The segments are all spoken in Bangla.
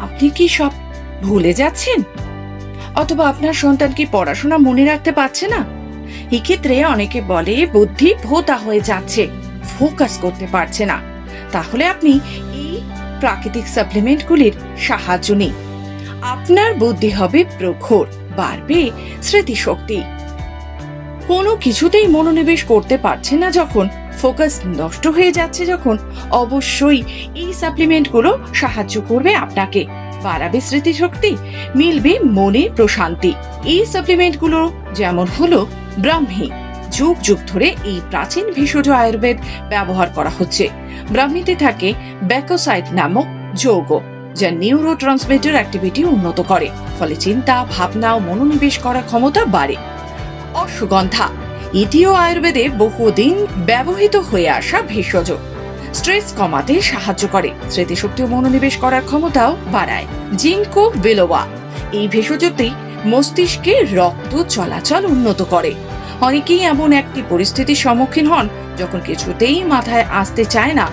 আপনি কি সব ভুলে যাচ্ছেন? অথবা আপনার সন্তান কি পড়াশোনা মনে রাখতে পারছে না? এক্ষেত্রে অনেকে বলে, বুদ্ধি ভোতা হয়ে যাচ্ছে, ফোকাস করতে পারছে না। তাহলে আপনি এই প্রাকৃতিক সাপ্লিমেন্টগুলির সাহায্য নিন। আপনার বুদ্ধি হবে প্রখর, বাড়বে স্মৃতিশক্তি। কোনো কিছুতেই মনোনিবেশ করতে পারছে না যখন ফোকাস নষ্ট হয়ে যাচ্ছে যখন অবশ্যই এই সাপ্লিমেন্টগুলো সাহায্য করবে আপনাকে। বাড়াবে স্মৃতিশক্তি, মিলবে মনে প্রশান্তি। এই সাপ্লিমেন্টগুলো যেমন হলো ব্রাহ্মী, যুগ যুগ ধরে এই প্রাচীন ভেষজ আয়ুর্বেদ ব্যবহার করা হচ্ছে। ব্রাহ্মীতে থাকে ব্যাকোসাইট নামক যৌগ, যা নিউরো ট্রান্সমিটার অ্যাক্টিভিটি উন্নত করে, ফলে চিন্তা, ভাবনা ও মনোনিবেশ করার ক্ষমতা বাড়ে। অশ্বগন্ধা এটিও আয়ুর্বেদে বহুদিন ব্যবহৃত হয়ে আসা ভেষজ। স্ট্রেস কমাতে সাহায্য করে স্মৃতিশক্তি মনোনিবেশ করার ক্ষমতাও বাড়ায়। জিঙ্কো বেলোয়া, এই ভেষজটি মস্তিষ্কে রক্ত চলাচল উন্নত করে। অনেকেই এমন একটি পরিস্থিতির সম্মুখীন হন যখন কিছুতেই মাথায় আসতে চায় না।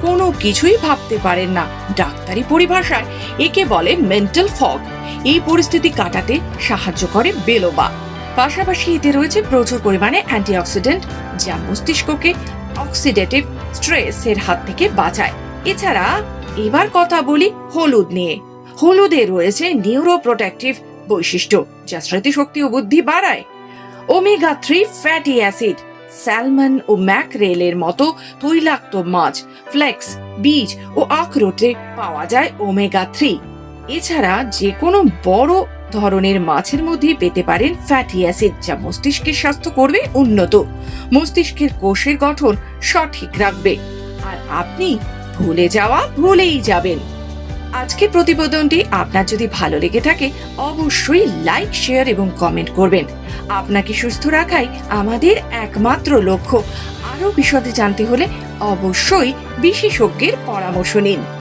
কোনো কিছুই ভাবতে পারেন না। ডাক্তারি পরিভাষায় একে বলে মেন্টাল ফগ এই পরিস্থিতি কাটাতে সাহায্য করে বেলোবা পাশাপাশি এতে রয়েছে প্রচুর পরিমাণে অ্যান্টিঅক্সিডেন্ট, যা মস্তিষ্ককে অক্সিডেটিভ স্ট্রেসের হাত থেকে বাঁচায়। এছাড়া এবার কথা বলি হলুদ নিয়ে। হলুদে রয়েছে নিউরোপ্রোটেক্টিভ বৈশিষ্ট্য, যা স্মৃতিশক্তি ও বুদ্ধি বাড়ায়। Omega three fatty acid, salmon ও ম্যাকরেলের মতো তৈলাক্ত মাছ, ফ্লেক্স, বীজ ও আখরোটে পাওয়া যায় ওমেগা থ্রি। এছাড়া যে কোনো বড় ধরনের মাছের মধ্যে পেতে পারেন ফ্যাটি অ্যাসিড যা মস্তিষ্কের স্বাস্থ্য করবে উন্নত। মস্তিষ্কের কোষের গঠন সঠিক রাখবে। আর আপনি ভুলে যাওয়া ভুলেই যাবেন। আজকের প্রতিবেদনটি আপনার যদি ভালো লেগে থাকে, অবশ্যই লাইক শেয়ার এবং কমেন্ট করবেন। আপনাকে সুস্থ রাখাই আমাদের একমাত্র লক্ষ্য। আরও বিশদে জানতে হলে অবশ্যই বিশেষজ্ঞের পরামর্শ নিন।